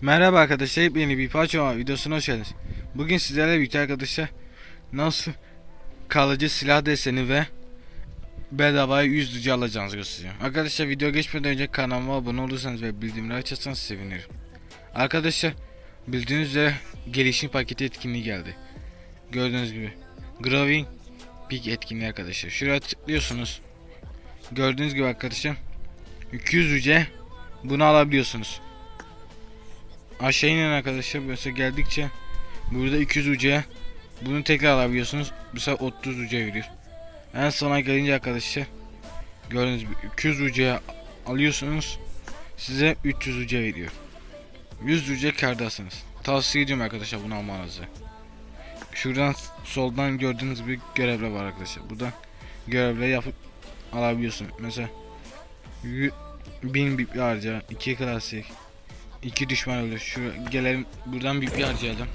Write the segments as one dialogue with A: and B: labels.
A: Merhaba arkadaşlar, yeni bir parça videosuna hoş geldiniz. Bugün sizlerle birlikte arkadaşlar nasıl kalıcı silah deseni ve bedavaya 100 lucu alacağınızı göstereceğim. Arkadaşlar video geçmeden önce kanalıma abone olursanız ve bildirimleri açarsanız sevinirim. Arkadaşlar bildiğiniz üzere gelişim paketi etkinliği geldi. Gördüğünüz gibi Graving Peak etkinliği arkadaşlar. Şuraya tıklıyorsunuz. Gördüğünüz gibi arkadaşlar 200 üce bunu alabiliyorsunuz. Aşağı inin arkadaşlar mesela geldikçe burada 200 ucuya bunu tekrar alabiliyorsunuz. Sefer 30 ucuya veriyor. En sona gelince arkadaşlar gördüğünüz gibi 200 ucuya alıyorsunuz. Size 300 ucuya veriyor. 100 ucuya kardasınız. Tavsiye ediyorum arkadaşlar bunu almanızı. Şuradan soldan gördüğünüz gibi görevler var arkadaşlar. Buradan görevleri yapıp alabiliyorsun. Mesela 1000 bip harca, 2 klasik, İki düşman öldü. Şu gelelim buradan bir bir harcayalım.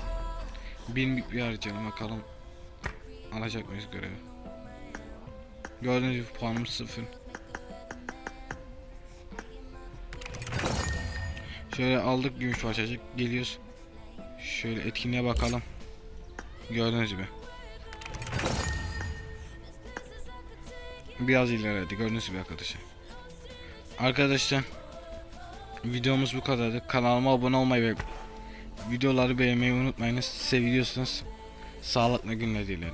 A: Bin bir bir harcayalım bakalım. Alacak mıyız görevi? Gördüğünüz gibi puanım sıfır. Şöyle aldık gümüş parçacık geliyoruz. Şöyle etkinliğe bakalım. Gördüğünüz gibi. Biraz ilerledi gördüğünüz gibi arkadaşlar. Arkadaşlar Videomuz bu kadardı. Kanalıma abone olmayı ve videoları beğenmeyi unutmayınız. Seviyorsunuz. Sağlıklı günler dilerim.